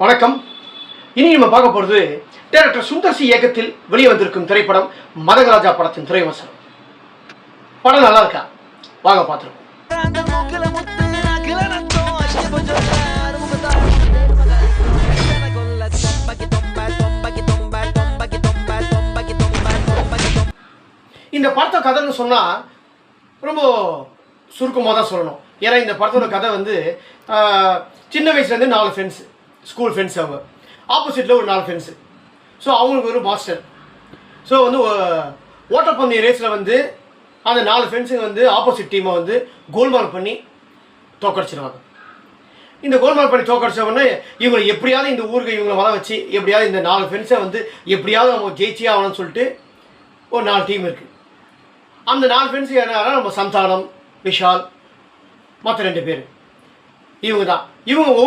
வணக்கம். இனி நம்ம பார்க்க போகிறது டேரக்டர் சுந்தர்சி இயக்கத்தில் வெளியே வந்திருக்கும் திரைப்படம் மதகராஜா படத்தின் திரைவசனம் படம் நல்லா இருக்கா? வாங்க பார்த்துருக்கோம் இந்த படத்தை கதைன்னு சொன்னால் ரொம்ப சுருக்கமாக தான் சொல்லணும். ஏன்னா இந்த படத்தோட கதை வந்து சின்ன வயசுலேருந்து நாலு ஃப்ரெண்ட்ஸு ஸ்கூல் ஃப்ரெண்ட்ஸ் அவங்க. ஆப்போசிட்டில் ஒரு நாலு ஃப்ரெண்ட்ஸு ஸோ அவங்களுக்கு ஒரு மாஸ்டர் ஸோ வந்து ஓ- ஓட்டப்பந்தய ரேஸில் வந்து அந்த நாலு ஃப்ரெண்ட்ஸுங்க வந்து ஆப்போசிட் டீமை வந்து கோல்மால் பண்ணி தோக்கடிச்சிருவாங்க. இந்த கோல்மால் பண்ணி தோக்கடிச்ச உடனே இவங்களை எப்படியாவது இந்த ஊருக்கு இவங்களை வர வச்சு எப்படியாவது இந்த நாலு ஃப்ரெண்ட்ஸை வந்து எப்படியாவது நம்ம ஜெயிச்சே ஆகணும்னு சொல்லிட்டு ஒரு நாலு டீம் இருக்குது அந்த நாலு ஃப்ரெண்ட்ஸ் யாரா நம்ம சந்தானம் விஷால் மற்ற ரெண்டு பேர். இவங்க தான். இவங்க